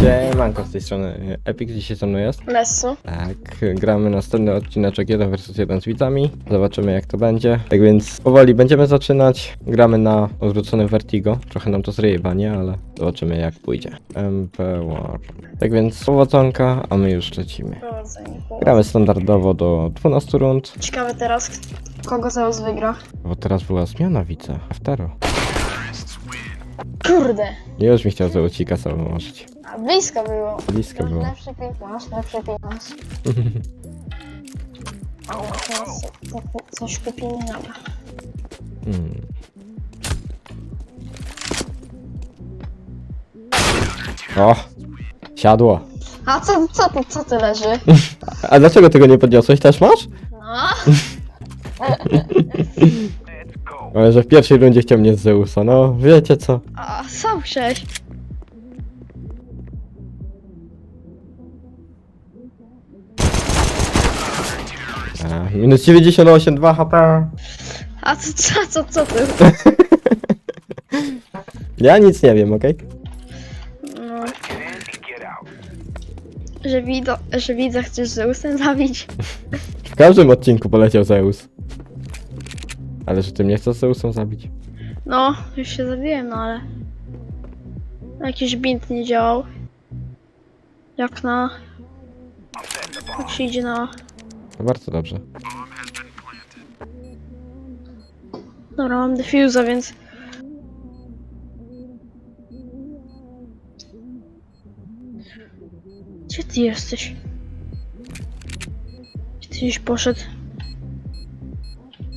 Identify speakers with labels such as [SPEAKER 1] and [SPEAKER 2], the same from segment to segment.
[SPEAKER 1] Siemanko z tej strony Epic, dzisiaj ze mną jest.
[SPEAKER 2] Lesu.
[SPEAKER 1] Tak, gramy następny odcineczek 1 vs 1 z widzami. Zobaczymy jak to będzie. Tak więc powoli będziemy zaczynać. Gramy na odwróconym Vertigo. Trochę nam to zrywa, nie? Ale zobaczymy jak pójdzie. MP War. Tak więc powodzonka, a my już lecimy. Gramy standardowo do 12 rund.
[SPEAKER 2] Ciekawe teraz, kogo Zeus wygra.
[SPEAKER 1] Bo teraz była zmiana widzę. Aftero.
[SPEAKER 2] Kurde.
[SPEAKER 1] Już mi chciał Zeucika założyć.
[SPEAKER 2] A blisko było.
[SPEAKER 1] Blisko było.
[SPEAKER 2] Lepszy piłkarz, lepszy piłkarz. Ale teraz co- coś kupimy dobra.
[SPEAKER 1] Hmm. O! Siadło.
[SPEAKER 2] A co, co, tu, co ty leży?
[SPEAKER 1] A dlaczego tego nie podniosłeś? Też masz?
[SPEAKER 2] No.
[SPEAKER 1] Ale że w pierwszej rundzie chciał mnie z Zeusa, no wiecie co?
[SPEAKER 2] A sam chciałeś.
[SPEAKER 1] A, minus 98, 2 HP.
[SPEAKER 2] A co, co, co, co ty?
[SPEAKER 1] Ja nic nie wiem, okej?
[SPEAKER 2] No. Że, widzo, że widza chcesz Zeusem zabić.
[SPEAKER 1] W każdym odcinku poleciał Zeus. Ale że ty mnie chcesz Zeusem zabić?
[SPEAKER 2] No, już się zabiłem, no ale... Jakiś bint nie działał. Jak na... Jak się idzie na...
[SPEAKER 1] To bardzo dobrze.
[SPEAKER 2] Dobra, mam defuza, więc... Gdzie ty jesteś? Gdzie ty gdzieś poszedł?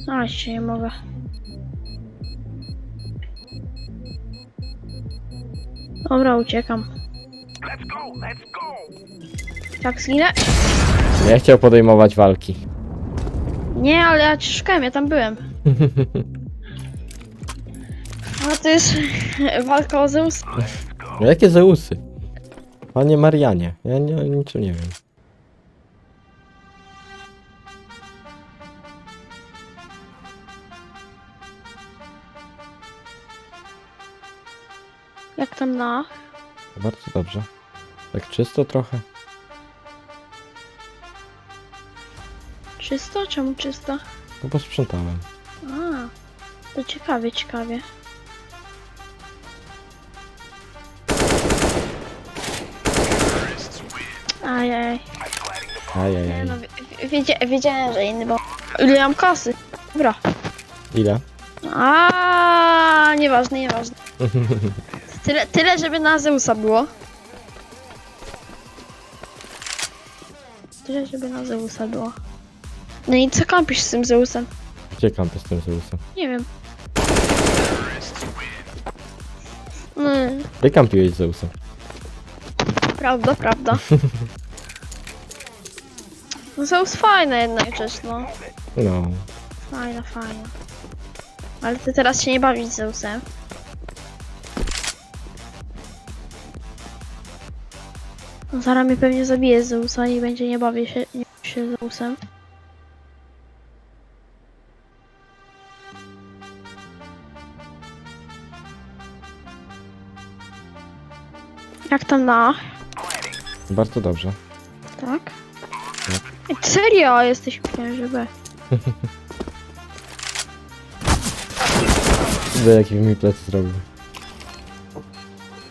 [SPEAKER 2] Znaleźć się nie mogę. Dobra, uciekam. Tak, zginę?
[SPEAKER 1] Nie chciał podejmować walki.
[SPEAKER 2] Nie, ale ja cię szukałem, ja tam byłem. A to jest walka o Zeus.
[SPEAKER 1] Jakie Zeusy? Panie Marianie, ja nie, o niczym nie wiem.
[SPEAKER 2] Jak tam na?
[SPEAKER 1] Bardzo dobrze. Tak czysto trochę.
[SPEAKER 2] Czysto? Czemu czysto?
[SPEAKER 1] No posprzątałem.
[SPEAKER 2] A, to ciekawie, ciekawie. Ajaj. Nie
[SPEAKER 1] Ajajaj.
[SPEAKER 2] no, wi- wiedzia wiedziałem, że inny, bo... Ile mam kasy? Dobra.
[SPEAKER 1] Ile?
[SPEAKER 2] A, nieważne, nieważne. Tyle, tyle, żeby na Zeusa było. Tyle, żeby na Zeusa było. No i co kampisz z tym Zeusem?
[SPEAKER 1] Gdzie kampy z tym Zeusem?
[SPEAKER 2] Nie wiem. Mm,
[SPEAKER 1] Ty kampiłeś z Zeusem.
[SPEAKER 2] prawda, prawda. No Zeus fajna jednak rzecz, no.
[SPEAKER 1] No.
[SPEAKER 2] Fajna, fajna. Ale ty teraz się nie bawisz z Zeusem. No zaraz mnie pewnie zabije z Zeusa i będzie nie bawię się, nie bawi się z Zeusem. Jak tam na?
[SPEAKER 1] Bardzo dobrze.
[SPEAKER 2] Tak? Ej, Serio? Jesteś B.
[SPEAKER 1] Widzę jaki mi plecy zrobił.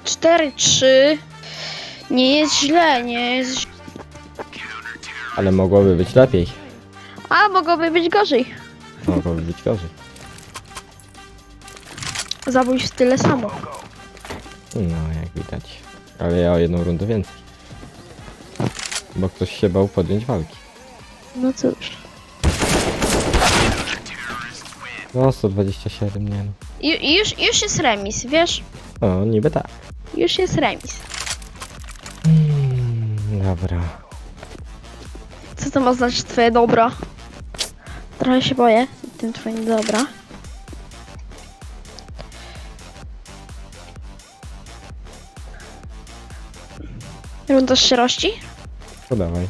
[SPEAKER 2] 4-3. Nie jest źle, nie jest źle.
[SPEAKER 1] Ale mogłoby być lepiej.
[SPEAKER 2] A mogłoby być gorzej.
[SPEAKER 1] Mogłoby być gorzej.
[SPEAKER 2] Zabójstw tyle samo.
[SPEAKER 1] No, jak widać. Ale ja o jedną rundę więcej. Bo ktoś się bał podjąć walki.
[SPEAKER 2] No cóż.
[SPEAKER 1] No, 127, nie no.
[SPEAKER 2] Ju, już, już jest remis, wiesz?
[SPEAKER 1] O, niby tak.
[SPEAKER 2] Już jest remis.
[SPEAKER 1] Dobra.
[SPEAKER 2] Co to ma znaczyć twoje dobra? Trochę się boję tym twoim dobra. Runda szczerości?
[SPEAKER 1] To dawaj.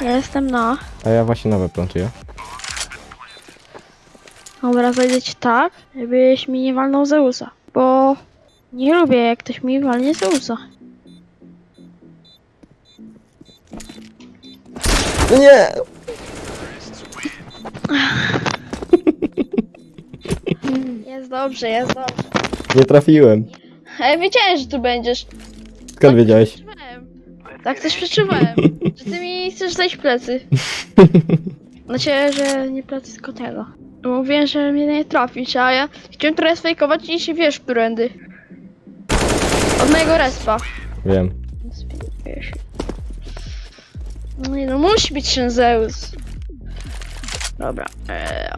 [SPEAKER 2] Ja jestem na.
[SPEAKER 1] A ja właśnie nowe plantuję.
[SPEAKER 2] Dobra, zajdę ci tak, żebyś mi nie walnął Zeusa. Bo Nie lubię, jak ktoś mi walnie z
[SPEAKER 1] Nie!
[SPEAKER 2] Jest dobrze, jest dobrze.
[SPEAKER 1] Nie trafiłem.
[SPEAKER 2] Ale wiedziałem, że tu będziesz.
[SPEAKER 1] Skąd wiedziałeś?
[SPEAKER 2] Przeczuwałem. Tak też przeczuwałem, że ty mi chcesz zejść w plecy. Znaczy, że nie plecy, tylko tego. Mówiłem, że mnie nie trafisz, a ja chciałem trochę sfejkować i się wiesz, którędy. Od mojego respa.
[SPEAKER 1] Wiem.
[SPEAKER 2] Wiesz. No no, musi być ten Zeus. Dobra. Eee,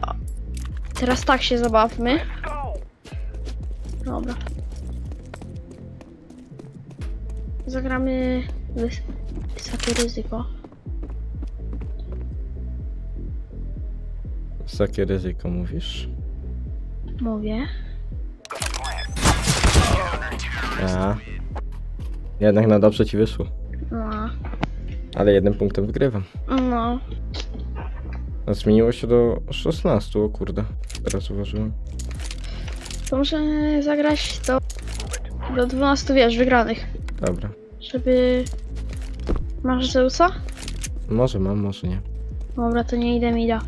[SPEAKER 2] teraz tak się zabawmy. Dobra. Zagramy wys wysokie ryzyko.
[SPEAKER 1] Wysokie ryzyko mówisz?
[SPEAKER 2] Mówię.
[SPEAKER 1] A. Jednak na dobrze ci wyszło. Ale jednym punktem wygrywam.
[SPEAKER 2] No.
[SPEAKER 1] No, zmieniło się do 16, o kurde. Teraz zauważyłem.
[SPEAKER 2] To muszę zagrać do, do 12 wiesz, wygranych.
[SPEAKER 1] Dobra.
[SPEAKER 2] Żeby... Masz Zeusa?
[SPEAKER 1] Może mam, może nie.
[SPEAKER 2] Dobra, to nie idę mi da.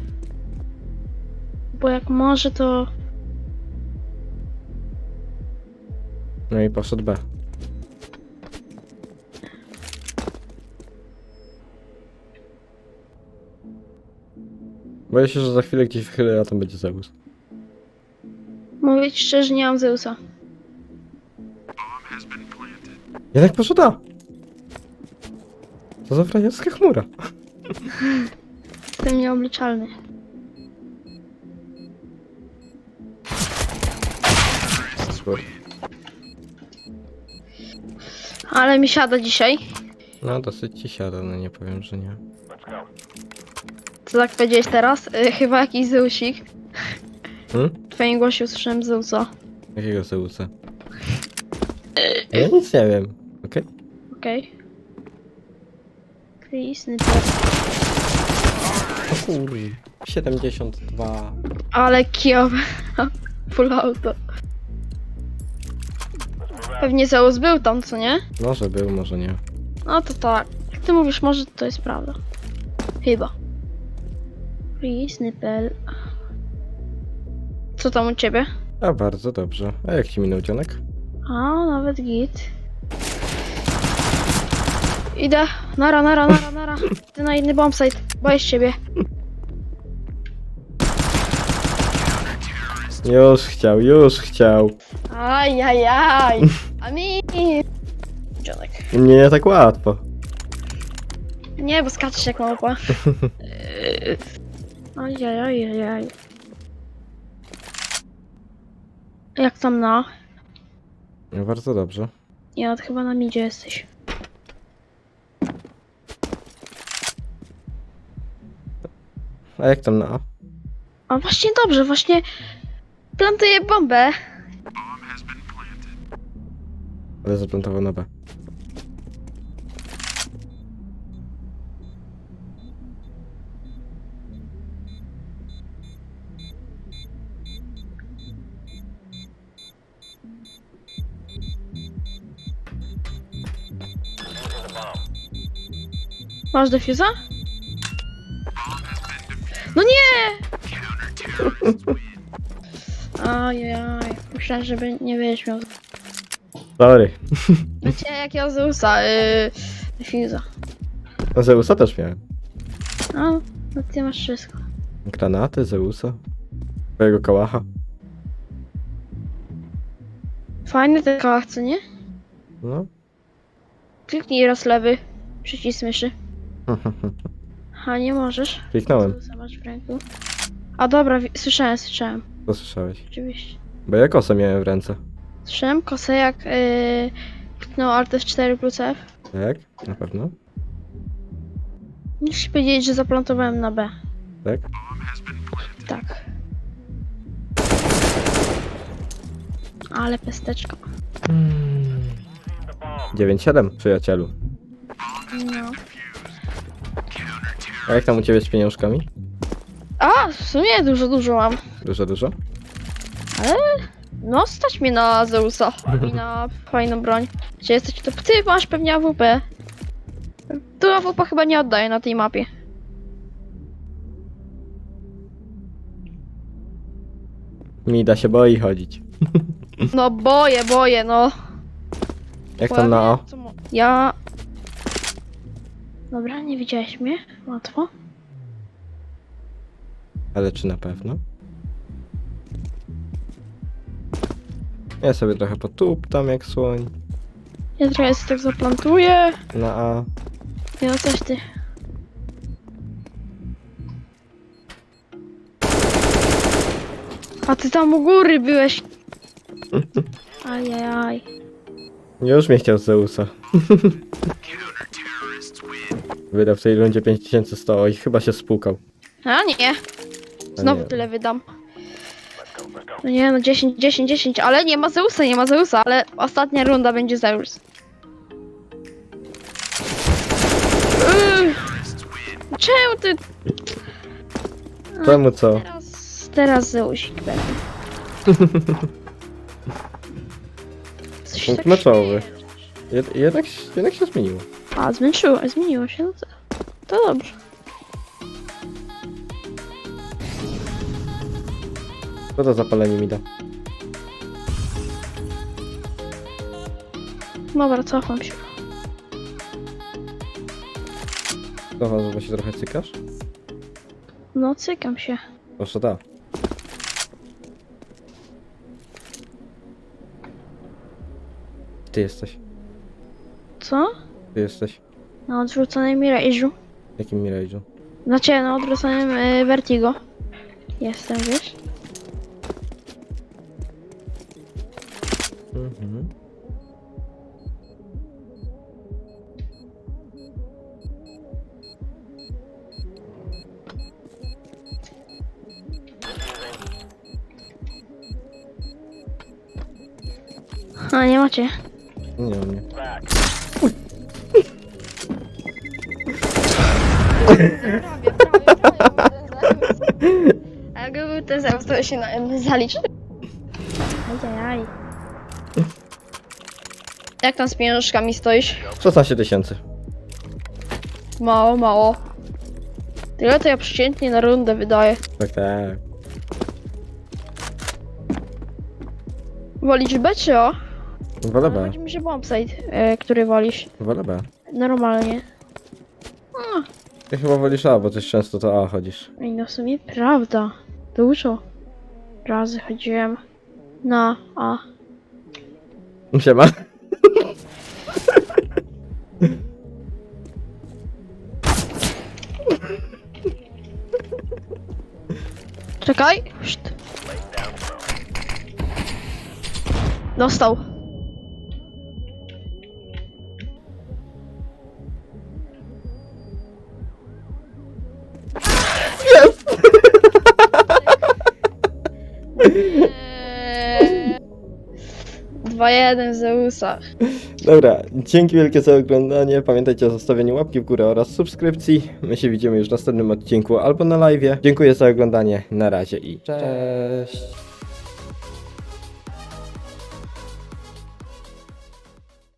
[SPEAKER 2] Bo jak może, to...
[SPEAKER 1] No i poszedł B. Boję się, że za chwilę gdzieś wychylę, a tam będzie Zeus.
[SPEAKER 2] Mówię ci szczerze, nie mam Zeusa.
[SPEAKER 1] Jednak poszedł. To za frajerska chmura.
[SPEAKER 2] Jestem nieobliczalny.
[SPEAKER 1] Super.
[SPEAKER 2] Ale mi siada dzisiaj.
[SPEAKER 1] No dosyć ci siada, no nie powiem, że nie.
[SPEAKER 2] Co tak powiedziałeś teraz? Y, chyba jakiś Zeusik.
[SPEAKER 1] Hmm?
[SPEAKER 2] W twoim głosie usłyszałem Zeusa.
[SPEAKER 1] Jakiego Zeusa? Ja nic nie wiem. Okej?
[SPEAKER 2] Okej. Chris,
[SPEAKER 1] O kur... 72.
[SPEAKER 2] Ale kijowe. Full auto. Pewnie Zeus był tam, co nie?
[SPEAKER 1] Może był, może nie.
[SPEAKER 2] No to tak. Jak ty mówisz, może to jest prawda. Chyba. Snippel. Co tam u ciebie?
[SPEAKER 1] A bardzo dobrze. A jak ci minął dzionek?
[SPEAKER 2] A, nawet git. Idę. Nara, nara, nara, nara. Ty na inny bombsite. Boję się ciebie.
[SPEAKER 1] Już chciał, już chciał.
[SPEAKER 2] Ajajaj. A mi. Dzionek.
[SPEAKER 1] Nie, nie tak łatwo.
[SPEAKER 2] Nie, bo skaczesz jak małpa. Ajajajajaj. Jak tam na?
[SPEAKER 1] No, bardzo dobrze.
[SPEAKER 2] No to chyba na midzie jesteś.
[SPEAKER 1] A jak tam na A?
[SPEAKER 2] A właśnie dobrze, właśnie plantuję bombę.
[SPEAKER 1] Ale zaplantował na B.
[SPEAKER 2] Masz defuza? No nie! Ajajaj, myślałem, żeby nie będziesz miał.
[SPEAKER 1] Sorry.
[SPEAKER 2] Wiecie, jak ja Zeusa, yy, defuza.
[SPEAKER 1] No Zeusa też miałem.
[SPEAKER 2] A, no ty masz wszystko.
[SPEAKER 1] Granaty, Zeusa. Twojego kałacha.
[SPEAKER 2] Fajny ten kołach, co nie?
[SPEAKER 1] No.
[SPEAKER 2] Kliknij raz lewy przycisk myszy. A nie możesz.
[SPEAKER 1] Kliknąłem.
[SPEAKER 2] Masz w ręku. A dobra, wi- słyszałem, słyszałem.
[SPEAKER 1] Co słyszałeś?
[SPEAKER 2] Oczywiście.
[SPEAKER 1] Bo ja kosę miałem w ręce.
[SPEAKER 2] Słyszałem kosę jak yy, kliknął Alt F4 plus F.
[SPEAKER 1] Tak? Na pewno?
[SPEAKER 2] Musisz powiedzieć, że zaplantowałem na B.
[SPEAKER 1] Tak?
[SPEAKER 2] Tak. Ale pesteczka.
[SPEAKER 1] 9-7, przyjacielu. A jak tam u ciebie z pieniążkami?
[SPEAKER 2] A, w sumie dużo, dużo mam.
[SPEAKER 1] Dużo, dużo?
[SPEAKER 2] No, stać mnie na Zeusa i na fajną broń. Gdzie jesteś? To ty masz pewnie AWP. Tu AWP chyba nie oddaje na tej mapie.
[SPEAKER 1] Mida się boi chodzić.
[SPEAKER 2] No boję, boję, no.
[SPEAKER 1] Jak tam na
[SPEAKER 2] mo- Ja... Dobra, nie widziałeś mnie? Łatwo.
[SPEAKER 1] Ale czy na pewno? Ja sobie trochę potuptam jak słoń.
[SPEAKER 2] Ja trochę się tak zaplantuję.
[SPEAKER 1] Na A.
[SPEAKER 2] Nie no, coś ty. A ty tam u góry byłeś. Ajajaj.
[SPEAKER 1] Już mnie chciał Zeusa. Wydał w tej rundzie 5100 i chyba się spłukał.
[SPEAKER 2] A nie. Znowu
[SPEAKER 1] nie.
[SPEAKER 2] tyle wydam. No nie no, 10, 10, 10, ale nie ma Zeusa, nie ma Zeusa, ale ostatnia runda będzie Zeus. Yy. Czemu ty
[SPEAKER 1] Czemu co?
[SPEAKER 2] teraz, teraz Zeusik będzie? Coś
[SPEAKER 1] Punkt
[SPEAKER 2] tak
[SPEAKER 1] meczowy. Jed jednak, jednak się zmieniło.
[SPEAKER 2] A, zmęczyło, zmieniło się, no to, to dobrze.
[SPEAKER 1] Co to zapalenie mi da?
[SPEAKER 2] Dobra, cofam się.
[SPEAKER 1] Zobacz, że się trochę cykasz?
[SPEAKER 2] No, cykam się.
[SPEAKER 1] Proszę da. Ty jesteś.
[SPEAKER 2] Co?
[SPEAKER 1] Ty jesteś.
[SPEAKER 2] Na odwróconym Mirage'u.
[SPEAKER 1] W jakim Mirage'u?
[SPEAKER 2] Znaczy, na odwróconym y, Vertigo. Jestem, wiesz?
[SPEAKER 1] Mhm.
[SPEAKER 2] A, nie macie.
[SPEAKER 1] Nie mnie.
[SPEAKER 2] A jakby był ten Zeus, to się na, zaliczy. Ajajaj. Jak tam z pieniążkami stoisz?
[SPEAKER 1] 16 tysięcy.
[SPEAKER 2] Mało, mało. Tyle to ja przeciętnie na rundę wydaję.
[SPEAKER 1] Tak, tak.
[SPEAKER 2] Wolisz B czy O?
[SPEAKER 1] Wolę
[SPEAKER 2] Ale
[SPEAKER 1] B.
[SPEAKER 2] Chodzi mi, że bombsite, e, który wolisz.
[SPEAKER 1] Wolę B.
[SPEAKER 2] Normalnie.
[SPEAKER 1] Ty chyba wolisz A, bo też często to A chodzisz.
[SPEAKER 2] I no w sumie prawda. Dużo razy chodziłem na A.
[SPEAKER 1] Siema.
[SPEAKER 2] Czekaj. Szt. Dostał. 2-1 w Zeusach.
[SPEAKER 1] Dobra, dzięki wielkie za oglądanie. Pamiętajcie o zostawieniu łapki w górę oraz subskrypcji. My się widzimy już w następnym odcinku albo na live. Dziękuję za oglądanie. Na razie i cześć.